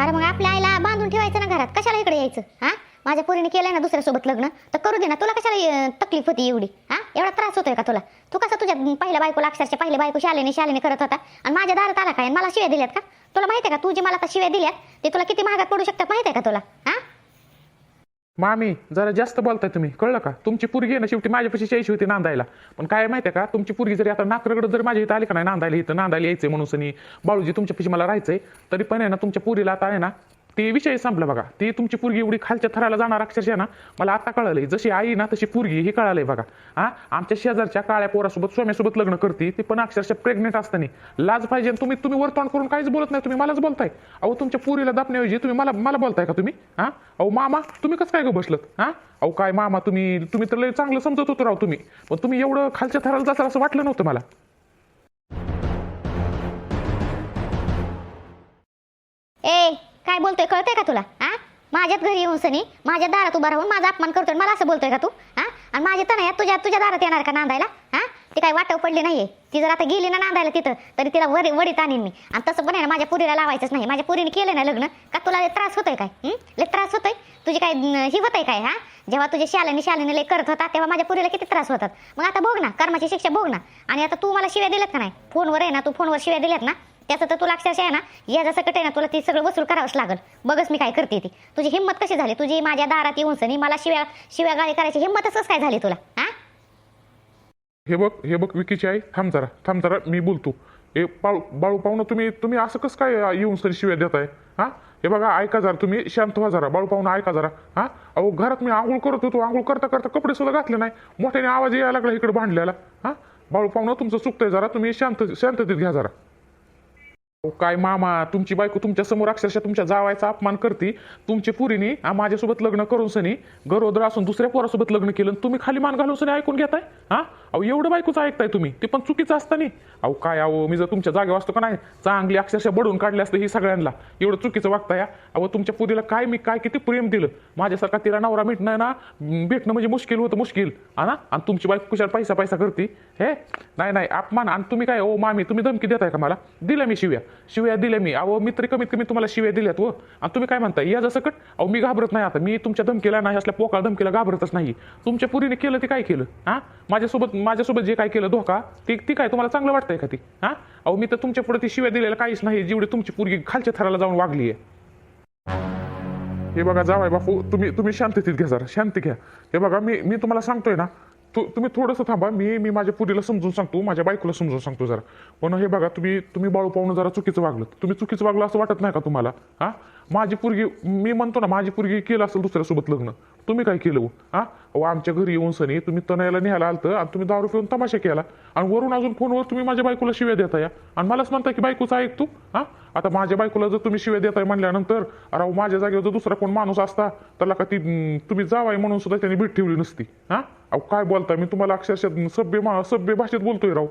अरे मग आपल्या आईला बांधून ठेवायचं ना घरात? कशाला इकडे यायचं? हा? माझ्या पोरीने केलंय ना दुसऱ्यासोबत लग्न. तर करू दे ना. तुला कशाला तकलीफ होती एवढी? हा? एवढा त्रास होतोय का तुला? तू कसा तुझ्या पहिल्या बायकोला अक्षरशः पहिल्या बायको शालेने शालेने करत होता? आणि माझ्या दारात आला काय? आणि मला शिव्या दिल्यात का? तुला माहिती आहे का? तू जे मला शिव्या दिल्यात ते तुला किती महागात पडू शकतात माहिती आहे का तुला? हा? मामी जरा जास्त बोलताय तुम्ही. कळलं का? तुमची पुरगी आहे ना शेवटी माझ्यापाशी यायची होती नांदायला. पण काय माहिती आहे का? तुमची पुरगी जरी आता नाकरकडे जर माझ्या इथं आली का नाही नांदायला इथं नांदायला यायचंय म्हणून सनी बाळूजी तुमच्यापाशी मला राहायचंय तरी पण आहे ना तुमच्या पुरीला आता आहे ना ते विषय संपला बघा. ती तुमची पुरगी एवढी खालच्या थराला जाणार अक्षरशः ना मला आता कळालंय. जशी आई ना तशी पुरगी हे कळालंय बघा. हा? आमच्या शेजारच्या काळ्या पोरासोबत सोम्यासोबत लग्न करते ती पण अक्षरशः प्रेग्नेंट असताना. लाज पाहिजे तुम्ही तुम्ही वर्तमान करून काहीच बोलत नाही तुम्ही मलाच बोलताय. अहो तुमच्या पुरीला दापण्याऐवजी तुम्ही मला मला बोलताय का तुम्ही? हा? अहो मामा तुम्ही कसं काय गं बसलत? हा? अहो काय मामा तुम्ही तुम्ही तर लय चांगलं समजत होतो राव तुम्ही. पण तुम्ही एवढं खालच्या थराला जासाल असं वाटलं नव्हतं मला. ए काय बोलतोय कळतंय का तुला? हा माझ्यात घरी येऊन सनी माझ्या दारात उभा राहून माझा अपमान करतोय मला असं बोलतोय का तू? हा आणि माझी तनया तुझ्या तुझ्या दारात येणार का नांदायला? हा ती काय वाटव पडली नाहीये? ती जर आता गेली ना नांदायला तिथं तरी तिला वर वडीत आणीन मी. आणि तसं पण आहे ना माझ्या पुरीला लावायचंच नाही. माझ्या पुरीने केलं ना लग्न. का तुला लय त्रास होतोय काय? लय त्रास होतोय? तुझी काय अं, ही होतंय काय? हा? जेव्हा तुझे शालेने शालेने लय करत होता तेव्हा माझ्या पुरीला किती त्रास होतात? मग आता बघ ना कर्माची शिक्षा बघ ना. आणि आता तू मला शिव्या दिल्यात का नाही? फोनवर आहे ना तू फोनवर शिव्या दिल्यात ना? त्याचं तर तुला अक्षरशः आहे ना या जसं कट आहे ना तुला ते सगळं वसूल करावंच लागल. बघच मी काय करते ती. तुझी हिंमत कशी झाली? तुझी माझ्या दारात येऊन सनी मला शिव्या शिव्या गाळी करायची हिंमतच कसं काय झाली तुला? हा हे बघ हे बघ विकीची आई थांब जरा थांब जरा मी बोलतो. हे बाळू बाळू पाहुणं तुम्ही तुम्ही असं कसं काय येऊन सरी शिव्या देताय? हा हे बघा ऐका जरा तुम्ही शांत व्हा जरा बाळू पाहुणं ऐका जरा. हा अहो घरात मी आंघोळ करत होतो आंघोळ करता करता कपडे सुद्धा घातले नाही. मोठ्याने आवाज यायला लागला इकडे भांडल्याला. हा बाळू पाहुणं तुमचं चुकतंय जरा तुम्ही शांत शांततेत घ्या जरा. अहो, काय मामा तुमची बायको तुमच्यासमोर अक्षरशः तुमच्या जावायचा अपमान करते. तुमची पुरीनी माझ्यासोबत लग्न करून सनी गरोदर असून दुसऱ्या पोरासोबत लग्न केलं तुम्ही खाली मान घालून सनी ऐकून घेताय? हा? अहो एवढं बायकोचं ऐकताय तुम्ही. ते पण चुकीचं असताना. अहो काय अहो मी जर तुमच्या जागेवर असतो का नाही चांगली अक्षरशः बडून काढले असतं ही सगळ्यांना. एवढं चुकीचं वागताय अहो तुमच्या पुरीला काय मी काय किती प्रेम दिलं. माझ्यासारखा तिला नवरा भेटणं ना भेटणं म्हणजे मुश्किल होतं मुश्किल. हा ना? आणि तुमची बायको कुशाला पैसा पैसा करते? हे? नाही नाही अपमान. आणि तुम्ही काय ओ मामी तुम्ही धमकी देताय का मला? दिल्या मी शिव्या. शिव्या दिल्या मी. अहो मित्र कमीत कमी तुम्हाला शिव्या दिल्यात व आणि तुम्ही काय म्हणताय? या जसं कट अहो मी घाबरत नाही आता. मी तुमच्या धमकीला नाही असल्या पोकाळ धमकीला घाबरतच नाही. तुमच्या पुरीने केलं ते काय केलं? हा? माझ्यासोबत माझ्यासोबत जे काय केलं धोका ती ती काय तुम्हाला चांगलं वाटतंय का ती? हा? अहो मी तर तुमच्यापुढे ती शिव्या दिलेलं काहीच नाही जेवढी तुमची पुरगी खालच्या थराला जाऊन वागली आहे हे बघा जावाय बापू तुम्ही तुम्ही शांततेत घ्या जरा. शांती घ्या. हे बघा मी मी तुम्हाला सांगतोय ना तू तुम्ही थोडंसं थांबा. मी मी माझ्या पुरीला समजून सांगतो. माझ्या बायकोला समजून सांगतो जरा. पण हे बघा तुम्ही तुम्ही बाळू पाहून जरा चुकीचं वागलं. तुम्ही चुकीचं वागलं असं वाटत नाही का तुम्हाला? हा? माझी पुरगी मी म्हणतो ना माझी पुरगी केलं असेल दुसऱ्यासोबत लग्न. तुम्ही काय केलं हो? हा? अहो आमच्या घरी येऊन सनी तुम्ही तनयाला न्यायला आलत आणि तुम्ही दारू पिऊन तमाशा केला. आणि वरून अजून फोनवर तुम्ही माझ्या बायकोला शिव्या देता या आणि मलाच म्हणता की बायकोचा ऐक तू हा? आता माझ्या बायकोला जर तुम्ही शिव्या देताय म्हणल्यानंतर अरे माझ्या जागेवर जर दुसरा कोण माणूस असता त्याला का ती तुम्ही जावाय म्हणून सुद्धा त्यांनी भेट ठेवली नसती हा? अहो काय बोलता मी तुम्हाला अक्षरशः सभ्य मा- सभ्य भाषेत बोलतोय राव.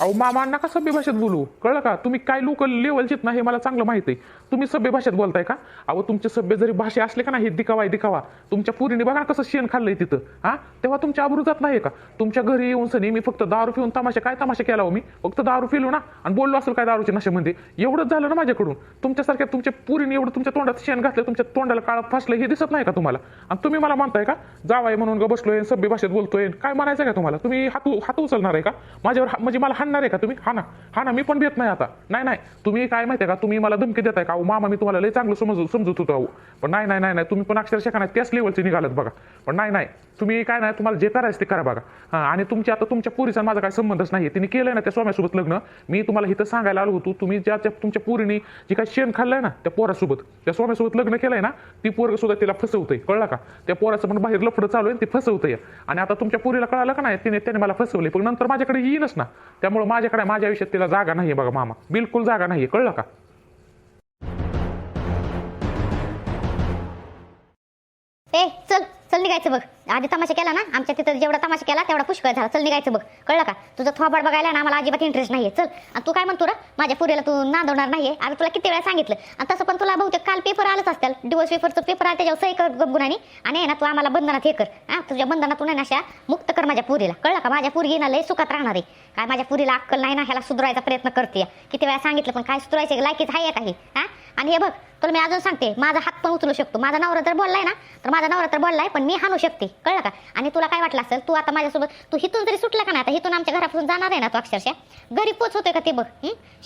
अहो मामा नका सभ्य भाषेत बोलू. कळलं का? तुम्ही काय लोकल लेवलचेत ना हे मला चांगलं माहिती आहे. तुम्ही सभ्य भाषेत बोलताय का? अहो तुमचे सभ्य जरी भाषे असले का नाही दिखावा आहे दिखावा. तुमच्या पुरीने बघा ना कसं शेण खाल्लंय तिथं. हा? तेव्हा तुमच्या आबरू जात नाही का? तुमच्या घरी येऊन सनी मी फक्त दारू पिऊन तमाशा काय तमाशा केला हो मी? फक्त दारू पिलो ना? आणि बोललो असेल काय दारूचे नशेमध्ये एवढंच झालं ना माझ्याकडून. तुमच्यासारख्या तुमच्या पुरीने एवढं तुमच्या तोंडात शेण घातलं तुमच्या तोंडाला काळ फासलं हे दिसत नाही का तुम्हाला? आणि तुम्ही मला म्हणताय का? जावाय म्हणून ग बसलोय सभ्य भाषेत बोलतोय. काय म्हणायचं का तुम्हाला? तुम्ही हात हात उचलणार आहे का? माझ्यावर हा- म्हणजे मला हाणणार आहे का तुम्ही? हा ना हा ना मी पण देत नाही आता. नाही नाही. तुम्ही काय माहिती आहे का? तुम्ही मला धमकी देताय का? अहो मामा मी तुम्हाला लय चांगलं समज समजत होतो अहो. पण नाही नाही नाही नाही. तुम्ही पण अक्षरशः का नाही त्याच लेवलचे निघालत बघा. पण नाही नाही. तुम्ही काय नाही तुम्हाला जे करायचं ते करा बघा. हा आणि तुमची आता तुमच्या पुरीचा माझा काय संबंधच नाही तिने केलंय ना त्या स्वाम्यासोबत लग्न. मी तुम्हाला इथं सांगायला आलो होतो. तुम्ही ज्या त्या तुमच्या पुरीने जी काय शेण खाल्लंय ना त्या पोरासोबत त्या स्वाम्यासोबत लग्न केलंय ना ती पोरग सुद्धा तिला फसवतंय. कळलं का? त्या पोराचं पण बाहेर लफडं चालू आहे ते फसवतंय. आणि आता तुमच्या पुरीला कळालं का नाही? तिने त्याने मला फसवले पण नंतर माझ्याकडे येईनच ना. त्यामुळे माझ्याकडे माझ्या आयुष्यात तिला जागा नाहीये बघा मामा. बिलकुल जागा नाहीये कळलं का? ए चल चल निघायचं बघ. आधी तमाशा केला ना आमच्या तिथं जेवढा तमाशा केला तेवढा पुष्कळ झाला. चल निघायचं बघ. कळलं का? तुझं थोबाड बघायला ना आम्हाला अजिबात इंटरेस्ट नाही चल. आणि तू काय म्हणतो रा? माझ्या पुरेला तू नांदवणार नाहीये. अरे तुला किती वेळा सांगितलं. आणि तसं पण तुला बहुतेक काल पेपर आलंच असतील. डिवोर्स पेपरचं पेपर आलं त्याच्यावर सही कर गपगुणानी आणि ना तू आम्हाला बंधनात हे कर. हा तुझ्या बंधनातून आहे ना अशा मुक्त कर माझ्या पुरीला. कळलं का? माझ्या पुरी ना लय सुखात राहणार. आहे काय माझ्या पुरीला अक्कल नाही ना? ह्याला सुधारायचा प्रयत्न करते. किती वेळा सांगितलं पण काय सुधारायचे? लायकीच आहे. काही हा? आणि हे बघ तुला मी अजून सांगते माझा हात पण उचलू शकतो. माझा नवरा तर बोललाय ना? तर माझा नवरा तर बोललाय पण मी हाणू शकते. कळलं का? आणि तुला काय वाटलं असेल? तू आता माझ्यासोबत तू हिथून जरी सुटला का ना आता हिथून आमच्या घरापासून जाणार आहे ना तू अक्षरशः? घरी पोचवतोय का ते बघ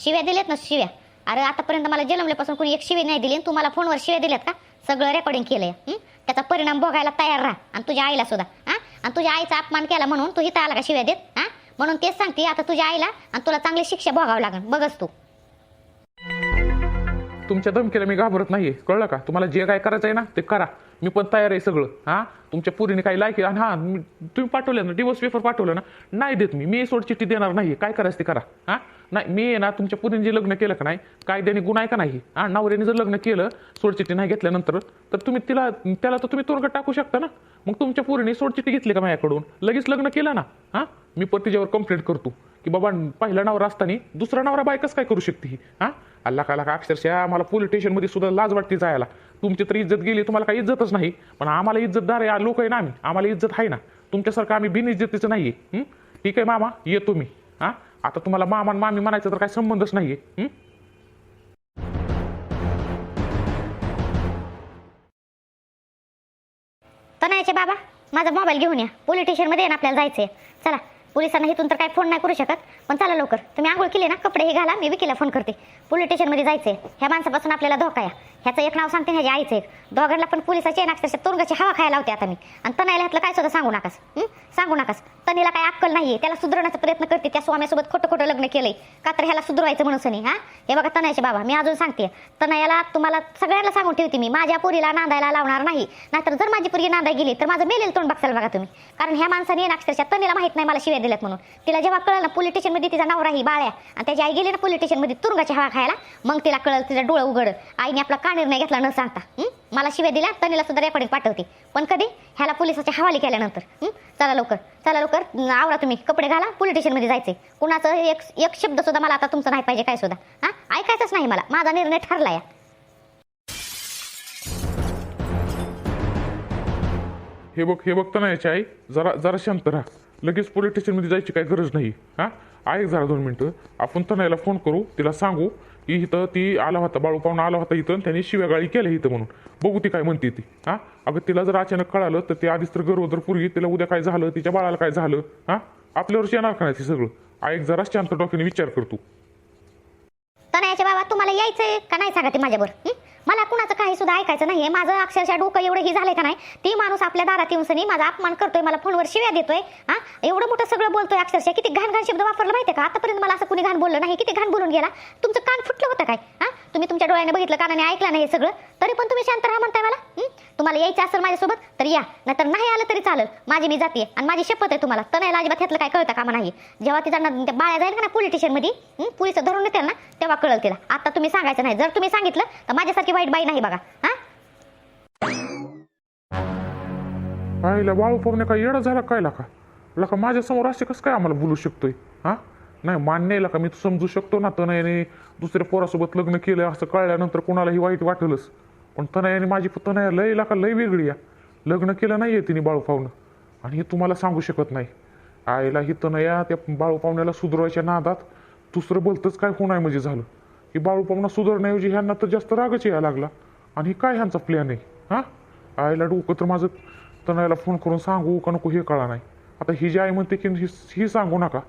शिव्या दिलेत ना शिव्या. अरे आतापर्यंत मला जन्मल्यापासून कोणी एक शिवी नाही दिली आणि तू मला फोनवर शिव्या दिल्यात का? सगळं रेकॉर्डिंग केलंय त्याचा परिणाम बघायला तयार राहा. आणि तुझ्या आईला सुद्धा हा? आणि तुझ्या आईचा अपमान केला म्हणून तू हिथं आला का शिव्या देत हां? म्हणून तेच सांगते आता तुझ्या आईला आणि तुला चांगली शिक्षा भोगावं लागेल. बघच तू. तुमच्या धमकीला मी घाबरत नाहीये. कळलं का? तुम्हाला जे काय करायचं आहे ना ते करा. मी पण तयार आहे सगळं. हां? तुमच्या पुरीने काही लायकी आणि हां तुम्ही पाठवलं ना डिवोर्स पेपर पाठवलं ना? नाही देत मी. मी सोड चिठ्ठी देणार नाही काय करायचं ते करा. हां? नाही मी आहे ना तुमच्या पुरीने जे लग्न केलं का नाही कायद्याने गुन्हा आहे का नाही? हां नवऱ्याने जर लग्न केलं सोडचिठ्ठी नाही घेतल्यानंतर तर तुम्ही तिला त्याला तर तुम्ही तुरुंगात टाकू शकता ना. मग तुमच्या पुरीने सोडचिठ्ठी घेतली का माझ्याकडून? लगेच लग्न केलं ना. हां? मी पण तिच्यावर कंप्लेंट करतो. की बाबा पहिला नवरा असताना दुसरा नवरा बायकच काय करू शकते ही? हां? अल्ला का का अक्षरशः मला पोलीस स्टेशनमध्ये सुद्धा लाज वाटते जायला. तुमची तर इज्जत गेली तुम्हाला काही इज्जतच नाही. पण आम्हाला इज्जतदार आहे लोक आहे ना आम्ही. आम्हाला इज्जत आहे ना. तुमच्यासारखं आम्ही बिन इज्जतीचं नाही आहे ठीक आहे मामा येतो मी हां? आता तुम्हाला मामा आणि मामी म्हणायचं तर काही संबंधच नाही आहे तनायचे बाबा माझा मोबाईल घेऊन या. पोलीस स्टेशनमध्ये ना आपल्याला जायचंय. चला पोलिसांना इथून तर काय फोन नाही करू शकत. पण चला लवकर. तुम्ही आंघोळ केली ना कपडे हे घाला मी विकीला फोन करते. पोलीस स्टेशनमध्ये जायचंय. ह्या माणसापासून आपल्याला धोका आहे. ह्याचं एक नाव सांगते ह्याच्या आईचं एक. दोघांना पण पोलिसाचे आहे ना अक्षरशः तुरुंगाची हवा खायला लावते आता मी. आणि तनायला ह्यातलं काय सुद्धा सांगू नकास. सांगू नकास. तनीला काय अक्कल नाहीये. त्याला सुधारण्याचा प्रयत्न करते. त्या स्वाम्यासोबत खोटं खोटं लग्न केलंय. का तर ह्याला सुधरवायचं म्हणून सनी हा? हे बघा तनायचे बाबा मी अजून सांगते. तनयाला तुम्हाला सगळ्यांना सांगून ठेवते मी. माझ्या पोरीला नांदायला लावणार नाही. नाहीतर जर माझी पोरगी नांदाय गेली तर माझं मेलेल तोंड बघायला बघा तुम्ही. कारण ह्या माणसाने ना अक्षरशः तनीला माहीत नाही मला शिव्या दिल्यात म्हणून. तिला जेव्हा कळलं ना पोलीस स्टेशनमध्ये तिचा नवरा ही बाळ्या आणि त्याची आई गेली ना पोलीस स्टेशनमध्ये तुरुंगाची हवा खायला? मग तिला कळलं तिचं डोळं उघड. आईने आपला का निर्णय घेतला न सांगता मला शिव्या दिल्या तनीला सुद्धा रेकॉर्डिंग पाठवते. पण कधी? ह्याला पोलिसाच्या हवाली केल्यानंतर चला लवकर चला लवकर आवडा आवरा तुम्ही कपडे घाला पोलीस स्टेशनमध्ये जायचे कुणाचं एक एक शब्द सुद्धा मला आता तुमचं नाही पाहिजे काय सुद्धा. हा? ऐकायचंच नाही मला. माझा निर्णय ठरला या. हे बघ हे बघता नाही आई. जरा जरा शांत राहा. लगेच पोलीस स्टेशनमध्ये जायची काही गरज नाही. हां? ऐक जरा दोन मिनटं. आपण तनयाला फोन करू तिला सांगू इथं ती आला होता बाळू पाहुणा आला होता इथं त्यांनी शिव्यागाळी केल्या इथं म्हणून. बघू ती काय म्हणते ती. हां? अगं तिला जर अचानक कळालं तर ते आधीच तर गरोदर पूर्वी तिला उद्या काय झालं तिच्या बाळाला काय झालं हां? आपल्यावरच येणार का नाही ते सगळं? ऐक जरा शांत डोक्याने विचार करतो तनयाचे बाबा तुम्हाला यायचंय का? नाही सांगा ते माझ्यावर मला कुणाचं काही सुद्धा ऐकायचं नाहीये. माझं अक्षरशः डोकं एवढं ही झालंय का नाही? ती माणूस आपल्या दारात येऊन सनी माझा अपमान करतोय मला फोनवर शिव्या देतोय हा? एवढं मोठं सगळं बोलतोय अक्षरशः. किती घाण घाण शब्द वापरलं माहितीये का? आतापर्यंत मला असं कुणी घाण बोललं नाही. किती घाण बोलून गेला? तुमचं कान फुटलं होतं काय? हा? तुम्ही तुमच्या डोळ्याने बघितलं कानाने ऐकलं नाही हे सगळं तरी पण तुम्ही शांत राहा म्हणताय मला हं? तुम्हाला यायचं असेल माझ्यासोबत तर या. नाहीतर नाही आलं तरी चालेल. माझी मी जाते आणि माझी शपथ आहे तुम्हाला. तनायला अजिबात ह्यातलं काय कळतं कामा नाही. जेव्हा तिचा न- त्या बाळ्या जाईल का ना पोलीस स्टेशनमध्ये पोलीस धरून येतील ना तेव्हा कळल तिला. आता तुम्ही सांगायचं नाही. जर तुम्ही सांगितलं तर माझ्यासारखी वाईट बाई नाही बघा. हा? आईला वाळू पाहुणे काय येडा झाला काय लाका लका माझ्यासमोर असे कसं काय आम्हाला बोलू शकतोय? हा? नाही मान्य का मी समजू शकतो ना तनयाने दुसऱ्या पोरासोबत लग्न केलं असं कळल्यानंतर कोणालाही वाईट वाटलंच. पण तनयाने माझी तनया लय लाका लय वेगळी या लग्न केलं नाही आहे तिने बाळू पाहुणं. आणि हे तुम्हाला सांगू शकत नाही. आईला ही तनया त्या बाळू पाहुण्याला सुधरवायच्या नादात दुसरं बोलतंच काय होणार म्हणजे झालं. ही बाळू पाहुणा सुधारण्याऐवजी ह्यांना तर जास्त रागच यायला लागला. आणि हे काय ह्यांचा प्लॅन आहे? हां? आईला डोकं तर माझं तनयाला फोन करून सांगू का नको हे कळा नाही. आता ही जी आई म्हणते की ही सांगू नका.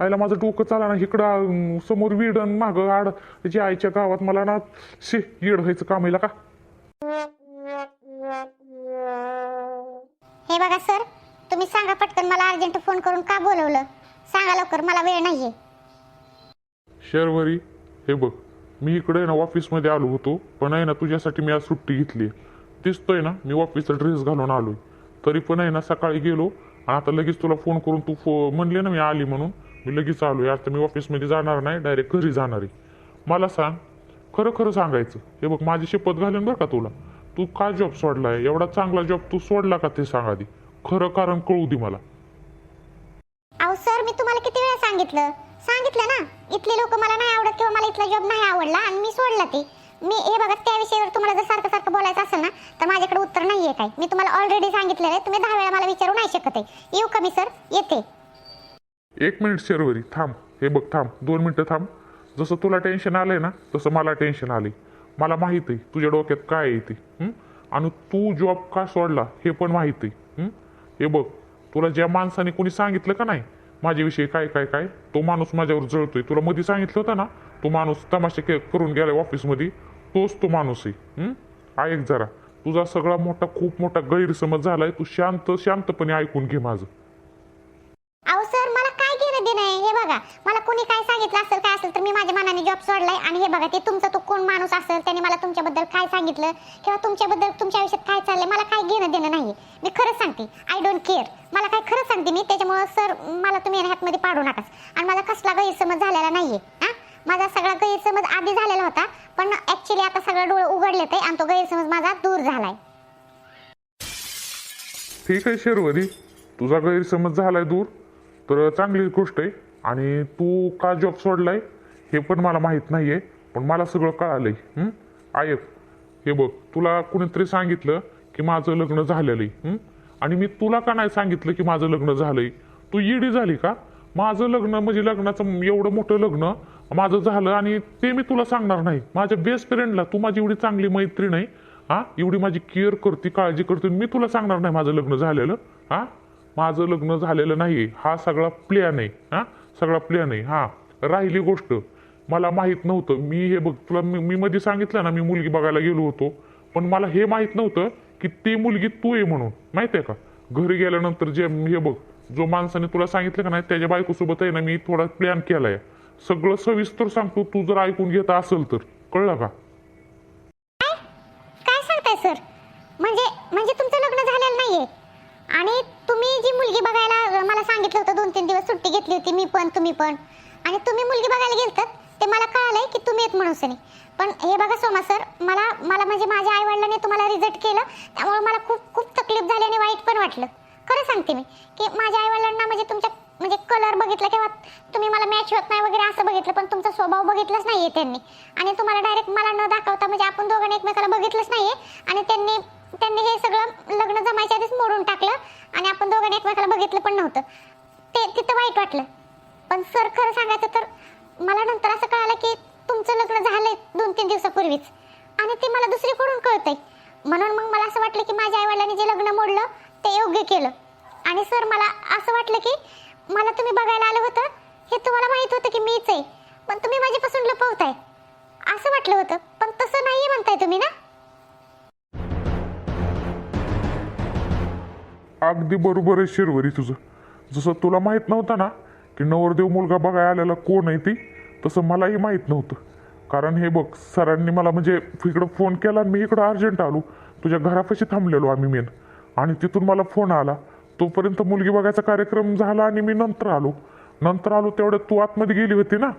आईला माझं डोकं चाला ना इकडं समोर वीड आणि मागं आड. त्याची आईच्या गावात मला ना शे येड व्हायचं काम येईल का? हे बघा सर तुम्ही सांगा पटकन मला अर्जंट फोन करून का बोलवलं? सांगा लवकर मला वेळ नाहीये. शर्वरी हे बघ मी इकडे ना ऑफिसमध्ये आलो होतो पण आहे ना तुझ्यासाठी मी आज सुट्टी घेतली दिसतोय ना मी ऑफिसचा ड्रेस घालून आलोय. तरी पण आहे ना सकाळी गेलो आणि आता लगेच तुला फोन करून तू फो म्हणले ना मी आली म्हणून मी लगेच आहे आता मी ऑफिसमध्ये जाणार नाही डायरेक्ट घरी जाणार आहे. मला सांग खरं खरं सांगायचं. हे बघ माझी शपथ घालेन बरं का तुला? तू का जॉब सोडलाय? एवढा चांगला जॉब तू सोडला का ते सांग आधी. खरं कारण कळू दे मला. अहो सर मी तुम्हाला किती वेळा सांगितलं? सांगितलं ना? इथले लोक मला नाही आवडत किंवा मला इथला जॉब नाही आवडला आणि मी सोडला ते. मी हे बघा त्या विषयावर तुम्हाला जर सारखं सारखं बोलायचं असेल ना तर माझ्याकडे उत्तर नाहीये काय मी तुम्हाला ऑलरेडी सांगितलेलं आहे. तुम्ही दहा वेळा मला विचारू नाही शकत आहे. येऊ का मी सर येते. एक मिनिट शर्वरी थांब. हे बघ थांब. दोन मिनटं थांब. जसं तुला टेन्शन आलं आहे ना तसं मला टेन्शन आली मला माहीत आहे तुझ्या डोक्यात काय आहे ते. आणि तू जॉब का सोडला हे पण माहीत आहे. हे? बघ तुला ज्या माणसाने कोणी सांगितलं का नाही माझ्याविषयी काय काय काय तो माणूस माझ्यावर जळतोय. तुला मध्ये सांगितलं होतं ना तो माणूस तमाशे के- करून गेलाय ऑफिसमध्ये तोच तो माणूस आहे. ऐक जरा. तुझा सगळा मोठा खूप मोठा गैरसमज झालाय. तू शांत शांतपणे ऐकून घे माझं अहो सर मला काय घेणं देणं आहे हे बघा मला कोणी काय सांगितलं असेल काय असेल तर मी माझ्या मनाने जॉब सोडलाय. आणि हे बघा ते तुमचा तो कोण माणूस असेल त्याने मला तुमच्याबद्दल काय सांगितलं? किंवा तुमच्याबद्दल तुमच्या आयुष्यात काय चाललंय? मला काय घेणं देणं नाही? मी खरंच सांगते आय डोंट केअर मला काय खरंच सांगते मी त्याच्यामुळं सर मला तुम्ही हातमध्ये पाडू नकाच. आणि मला कसला गैरसमज झालेला नाहीये हा? माझा सगळा गैरसमज आधी झालेला होता पण ॲक्च्युली आता सगळं डोळे उघडले ते आणि तो गैरसमज माझा दूर झालाय. ठीक आहे शेरवरी तुझा गैरसमज झालाय दूर तर चांगली गोष्ट आहे. आणि तू का जॉब सोडलाय? हे पण मला माहीत नाही आहे पण मला सगळं कळालंय. हं? हे बघ तुला कुणीतरी सांगितलं की माझं लग्न झालेलं आहे आणि मी तुला का नाही सांगितलं की माझं लग्न झालंय? तू इडी झाली का? माझं लग्न म्हणजे लग्नाचं एवढं मोठं लग्न माझं झालं आणि ते मी तुला सांगणार नाही. माझ्या बेस्ट फ्रेंडला तू माझी एवढी चांगली मैत्रीण आहे हा? एवढी माझी केअर करते काळजी करते मी तुला सांगणार नाही माझं लग्न झालेलं. हा? माझं लग्न झालेलं नाही हा सगळा प्लॅन आहे. हा? सगळा प्लॅन आहे. हा? राहिली गोष्ट. मला माहीत नव्हतं. मी हे बघ तुला मी मी मध्ये सांगितलं ना मी मुलगी बघायला गेलो होतो. पण मला हे माहीत नव्हतं की ती मुलगी तू आहे म्हणून. माहिती आहे का? घरी गेल्यानंतर जे हे बघ जो माणसाने तुला सांगितलं का नाही त्याच्या बायकोसोबत आहे ना मी थोडा प्लॅन केलाय. सगळं सविस्तर सांगतो तू जर ऐकून घेत असेल तर. कळलं का? काय सांगताय सर म्हणजे म्हणजे तुमचं लग्न झालेलं नाहीये. आणि तुम्ही जी मुलगी बघायला मला सांगितलं होतं दोन तीन दिवस सुट्टी घेतली होती मी पण तुम्ही पण. आणि तुम्ही मुलगी बघायला गेलतात? ते मला कळालंय की तुम्ही एक म्हणून सनी. पण हे बघा सोमा सर मला मला म्हणजे माझ्या आईवडिलांनी तुम्हाला रिजेक्ट केलं त्यामुळे मला खूप खूप तकलीफ झाली आणि वाईट पण वाटलं. खरं सांगते मी की माझ्या आईवडिलांना म्हणजे तुमच्या म्हणजे कलर बघितला किंवा तुम्ही मला मॅच होत नाही वगैरे असं बघितलं पण तुमचा स्वभाव बघितलाच नाहीये त्यांनी. आणि तुम्हाला डायरेक्ट मला न दाखवता म्हणजे आपण दोघांनी एकमेकाला बघितलंच नाहीये. आणि त्यांनी त्यांनी हे सगळं लग्न जमायच्या आधीच मोडून टाकलं आणि आपण दोघांनी एकमेकाला बघितलं पण नव्हतं. ते तिथं वाईट वाटलं. पण सर खरं सांगायचं तर मला नंतर असं कळालं की तुमचं लग्न झालंय दोन तीन दिवसापूर्वीच. आणि ते मला दुसरीकडून कळतंय. म्हणून मग मला असं वाटलं की माझ्या आईवडिलांनी जे लग्न मोडलं ते योग्य केलं. आणि सर मला असं वाटलं की मला तुम्ही बघायला आलं होतं. हे तुम्हाला माहीत होतं की मीच आहे. पण तुम्ही माझ्यापासून लपवताय. असं वाटलं होतं. पण तसं नाहीये म्हणताय तुम्ही ना? अगदी बरोबर आहे शिरवरी तुझं. जसं तुला माहीत नव्हतं ना की नवरदेव मुलगा बघायला आलेला कोण आहे ती? तसं मलाही माहीत नव्हतं. कारण हे बघ सरांनी मला म्हणजे इकडं फोन केला आणि मी इकडं अर्जंट आलो. तुझ्या घरापाशी थांबलेलो आम्ही मेन आणि तिथून मला फोन आला. तोपर्यंत मुलगी बघायचा कार्यक्रम झाला आणि मी नंतर आलो. नंतर आलो तेवढ्यात तू आतमध्ये गेली होती ना?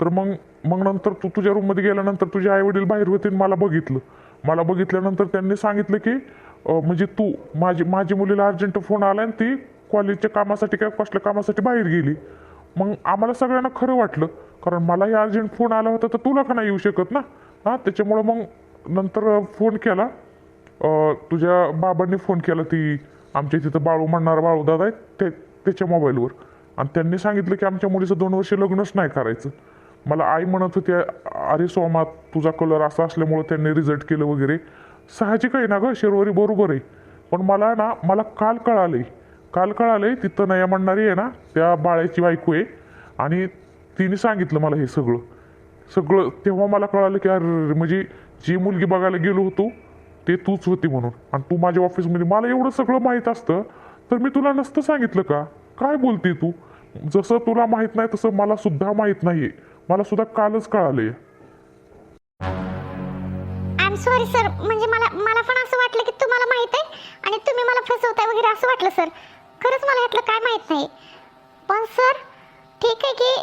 तर मग मग नंतर तू तुझ्या रूममध्ये गेल्यानंतर तुझे आई वडील बाहेर होते आणि मला बघितलं. मला बघितल्यानंतर त्यांनी सांगितलं की म्हणजे तू माझी माझी मुलीला अर्जंट फोन आला आणि ती कॉलेजच्या कामासाठी काय कसल्या कामासाठी बाहेर गेली. मग आम्हाला सगळ्यांना खरं वाटलं. कारण मलाही अर्जंट फोन आला होता तर तुला का नाही येऊ शकत ना? हां त्याच्यामुळं मग नंतर फोन केला. तुझ्या बाबांनी फोन केला ती आमच्या तिथं बाळू म्हणणारा बाळू दादा आहे ते त्याच्या मोबाईलवर. आणि त्यांनी सांगितलं की आमच्या मुलीचं दोन वर्ष लग्नच नाही करायचं. मला आई म्हणत होती अरे सोमा तुझा कलर असा असल्यामुळं त्यांनी रिझल्ट केलं वगैरे. साहजिक आहे ना गं शेरवरी बरोबर आहे. पण मला ना मला काल कळालंय. काल कळालंय तिथं नया म्हणणारी आहे ना त्या बाळ्याची बायको आहे. आणि तिने सांगितलं मला हे सगळं. सगळं तेव्हा मला कळालं की अरे म्हणजे जी मुलगी बघायला गेलो होतो ते तूच होती म्हणून. आणि तू माझ्या ऑफिसमध्ये मला एवढं सगळं माहीत असतं तर मी तुला नसतं सांगितलं का? काय बोलते तू? जसं तुला माहीत नाही तसं मला सुद्धा माहीत नाहीये. मला सुद्धा कालच कळालंय. आय एम सॉरी सर म्हणजे मला मला पण असं वाटलं की तुम्हाला माहीत आहे आणि तुम्ही मला फसवताय वगैरे असं वाटलं सर खरंच मला यातलं काय माहीत नाही. पण सर ठीक आहे की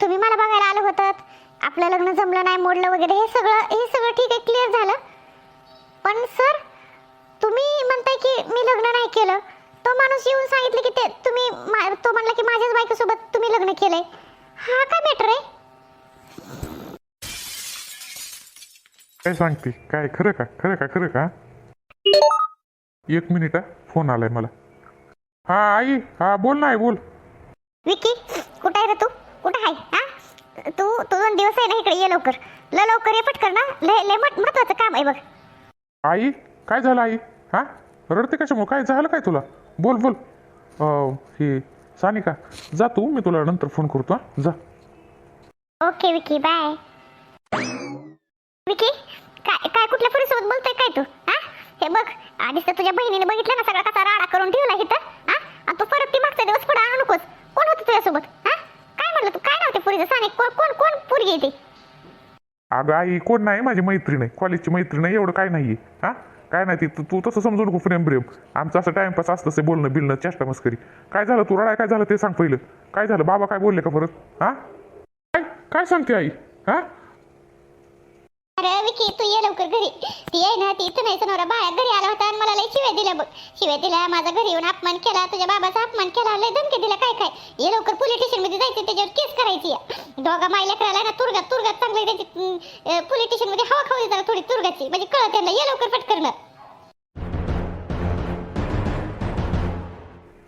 तुम्ही मला बघायला आलं होतं आपलं लग्न जमलं नाही मोडलं वगैरे हे सगळं हे सगळं ठीक आहे क्लिअर झालं. पण सर तुम्ही म्हणताय की मी लग्न नाही केलं. तो माणूस येऊन सांगितलं की ते तुम्ही मा- तो म्हणला की माझ्याच बायकोसोबत तुम्ही लग्न केलंय. हा काय मॅटर आहे? काय सांगते? काय? खरं का? खरं का? खरं का? एक मिनिट फोन आलाय मला. हा आई. हा बोल ना आई बोल. विकी कुठं आहे रे तू? कुठं आहे? हा? तू तू दोन दिवस आहे ना इकडे ये लवकर. ल लवकर ये पटकर ना लय लय मत महत्वाचं काम आहे बघ. आई काय झालं आई? हा? रडते कशामुळे? काय झालं काय तुला? बोल बोल. अं, हे सानिका जा तू मी तुला नंतर फोन करतो हा? जा. ओके विकी बाय विकी काय काय कुठल्या पोरीसोबत बोलतोय काय तू? हा? हे बघ आधीच तर तुझ्या बहिणीने बघितलं ना सगळा कसा राडा करून ठेवला इथं. आणि तू परत ती मागचा दिवस पुढे आणू नकोस कोण होतं तुझ्यासोबत? हा? काय म्हणलं तू? काय नव्हते पोरीचं? सांग कोण कोण कोण पोरगी आहे ती? अगं आई कोण नाही माझी मैत्रीण आहे. कॉलेजची मैत्रीण आहे एवढं काय नाही हा? काय नाही ती तू तू तसं समजू नको प्रेम प्रेम. आमचं असं टाइमपास असतं ते बोलणं बिलणं चेष्टा मस्करी. काय झालं तू? रडाय काय झालं ते सांग पहिलं. काय झालं? बाबा काय बोलले का परत? हा? काय काय सांगते आई? हा? अरे विकी तू ये लवकर घरी. ती आहे ना ती इथं नाही नवरा बाहेर घरी आला होता. आणि मला लय शिव्या दिल्या बघ. शिव्या दिल्या माझा घरी येऊन अपमान केला तुझ्या बाबाचा अपमान केला लय धमकी दिला काय काय. ये लवकर पोलीस स्टेशनमध्ये जायचं त्याच्यावर केस करायची दोघा मायला करायला ना तुरगात तुरगात चांगली त्याची पोलीस स्टेशनमध्ये हवा खाऊ जरा थोडी तुरगाची. म्हणजे कळत त्यांना ये लवकर पटकन.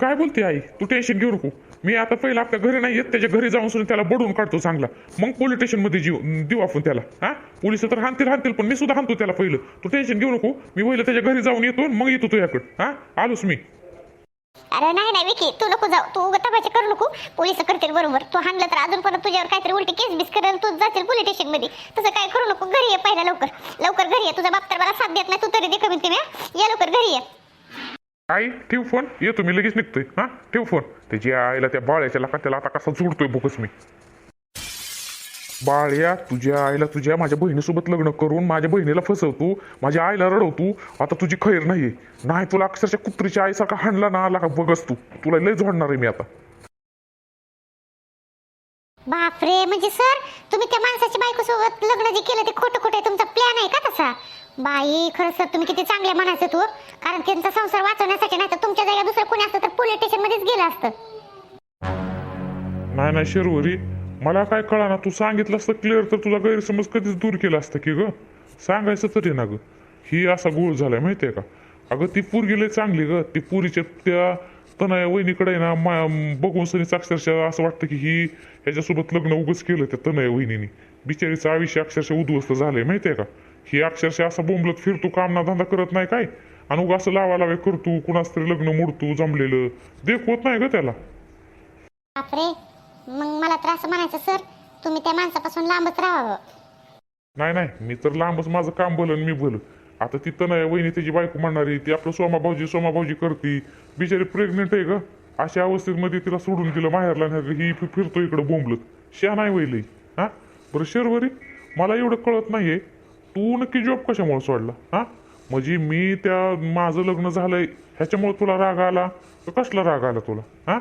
काय बोलते आई? तू टेन्शन घेऊ नको. मी आता पहिलं आपल्या घरी नाही येत त्याच्या घरी जाऊन सुद्धा त्याला बडवून काढतो चांगला. मग पोलीस स्टेशनमध्ये जीव देऊ आपण त्याला. हा? पोलीस तर हाणतील हाणतील पण मी सुद्धा हाणतो त्याला पहिलं. तू टेन्शन घेऊ नको. मी पहिलं त्याच्या घरी जाऊन येतो मग येतो तुझ्याकडे हा? आलोच मी. अरे नाही नाही विकी तू नको जाऊ. तू तमाशा करू नको. पोलीस करतील बरोबर. तू हाणलं तर अजून परत तुझ्यावर काहीतरी उलटी केस बिस करेल तू जाशील पोलीस स्टेशनमध्ये. तसं काय करू नको. घरी ये पहिला लवकर. लवकर घरी ये. तुझा बाप तर मला साथ देत नाही. तू तरी दे कमीत कमी हा? ये लवकर घरी ये. आई ठेव फोन येतो मी. लगेच निघतोय. हा? ठेव फोन त्याची आईला त्या बाळ्याच्या लाका त्याला आता कसा जोडतोय बोकस मी बाळ्या तुझ्या आईला तुझ्या माझ्या बहिणीसोबत लग्न करून माझ्या बहिणीला फसवतो माझ्या आईला रडवतो आता तुझी खैर नाहीये नाही तुला अक्षरशः कुत्रीच्या आईसारखा हाणला ना आला का बघस तू तुला लय जोडणार आहे मी आता बापरे म्हणजे सर तुम्ही त्या माणसाच्या बायकोसोबत लग्न जे केलं ते खोटं खोटं आहे तुमचा प्लॅन आहे का तसा बाई खरं सर तुम्ही किती चांगल्या म्हणायचं तू हो. कारण त्यांचा संसार वाचवण्यासाठी नाही तर तुमच्या जागा दुसरं कोणी असतं तर पोलीस स्टेशन मध्येच गेलं असतं. नाही नाही शिरवरी मला काय कळा ना तू सांगितलं असतं क्लिअर तर तुझा गैरसमज कधीच दूर केला असतं की ग? सांगायचं तरी ना ग. ही असा गोळ झालाय माहितीये का? अगं ती पोरगी लय चांगली ग. ती पुरीच्या त्या तनया वहिनीकडे ना मा- बघून सनीच अक्षरशः असं वाटतं की ही ह्याच्यासोबत लग्न उगच केलं त्या तनया वहिनीने. बिचारीचं आयुष्य अक्षरशः उद्ध्वस्त झालंय माहितीये का? ही अक्षरशः असा बोंबलत फिरतो कामना धंदा करत नाही काय? आणि उगा असं लावा लावे करतो कुणाच तरी लग्न मोडतो जमलेलं. देख होत नाही ग त्याला. बापरे मग मला तर असं म्हणायचं सर तुम्ही त्या माणसापासून लांबच राहावं. नाही नाही मी तर लांबच माझं काम बोलन मी बोल आता ती तर नाही वहिनी त्याची बायको म्हणणारी ती आपलं सोमा भाऊजी सोमा भाऊजी करते. बिचारी प्रेग्नेंट आहे ग. अशा अवस्थेमध्ये तिला सोडून दिलं माहेरला नाही ही फिरतो इकडं बोंबलत. शा नाही वैली हा? बरं शर्वरी मला एवढं कळत नाहीये. तू नक्की जॉब कशामुळे सोडला? हा? म्हणजे मी त्या माझं लग्न झालंय ह्याच्यामुळे तुला राग आला? का कसला राग आला तुला? हा?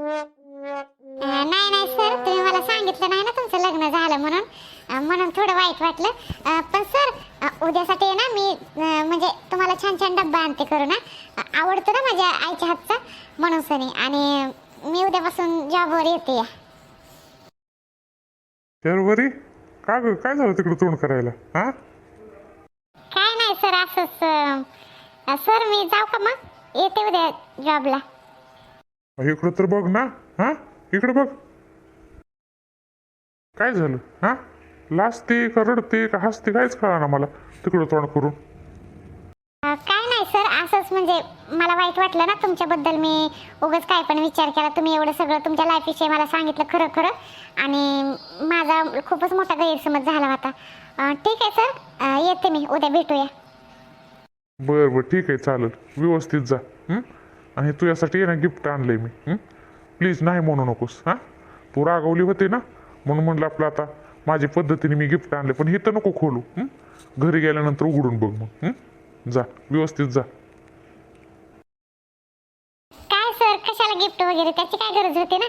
नाही नाही सर तुम्ही मला सांगितलं नाही ना तुमचं लग्न झालं म्हणून. अं, म्हणून थोडं वाईट वाटलं. अं, पण सर अं, उद्यासाठी आहे ना मी अं, म्हणजे तुम्हाला छान छान डब्बा आणते करू ना. अं, आवडतो ना माझ्या आईच्या हातचा? म्हणून सनी आणि मी उद्यापासून जॉबवर येते. शर्वरी? का ग काय झालं तिकडं तोंड करायला? हा? काय नाही सर असंच अं, सर मी जाऊ का मग? येते उद्या जॉबला इकडं तर बघ ना. हा? इकडे बघ. काय झालं? हा? लाजते का रडते का हसते? काहीच कळा ना मला तिकडं तोंड करून. अं, काय नाही सर असंच म्हणजे मला वाईट वाटलं ना तुमच्याबद्दल. मी उगाच काय पण विचार केला. तुम्ही एवढं सगळं तुमच्या लाईफविषयी मला सांगितलं खरं खरं आणि माझा खूपच मोठा गैरसमज झाला होता. ठीक आहे सर. येते मी. उद्या भेटूया. बरं बरं. ठीक आहे. चालेल. व्यवस्थित जा. हं? आणि तुझ्यासाठी ना गिफ्ट आणलंय मी. प्लीज नाही म्हणू नकोस. हा? तू रागवली होती ना? म्हणून म्हणलं आपलं आता माझ्या पद्धतीने मी गिफ्ट आणले पण हे तर नको खोलू. हं? घरी गेल्यानंतर उघडून बघ मग. हं? जा. व्यवस्थित जा. काय सर? कशाला गिफ्ट वगैरे? त्याची काय गरज होती ना?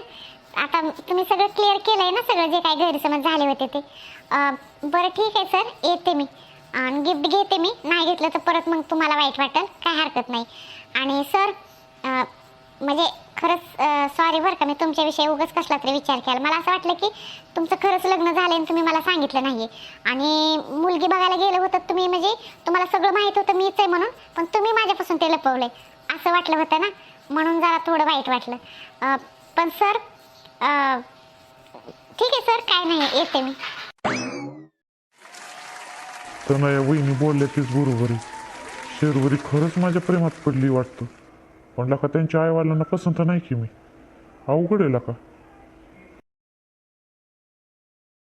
आता तुम्ही सगळं क्लिअर केलं आहे ना सगळं जे काय गैरसमज झाले होते ते? बरं ठीक आहे सर येते मी. आणि गिफ्ट घेते मी. नाही घेतलं तर परत मग तुम्हाला वाईट वाटेल. काय हरकत नाही. आणि सर म्हणजे खरंच सॉरी बरं का मी तुमच्याविषयी उगाच कसला तरी विचार केला. मला असं वाटलं की तुमचं खरंच लग्न झालं आणि तुम्ही मला सांगितलं नाही आणि मुलगी बघायला गेलं होतं तुम्ही म्हणजे तुम्हाला सगळं माहीत होतं मीच आहे म्हणून पण तुम्ही माझ्यापासून ते लपवलं आहे असं वाटलं होतं ना? म्हणून जरा थोडं वाईट वाटलं. पण सर ठीक आहे सर काय नाही येते मी. तनया वहिनी बोलल्या तीच बरोबर आहे शेरवरी खरंच माझ्या प्रेमात पडली वाटतं. पण लका त्यांच्या आईवाल्यांना पसंत नाही की मी. अवघड आहे लका.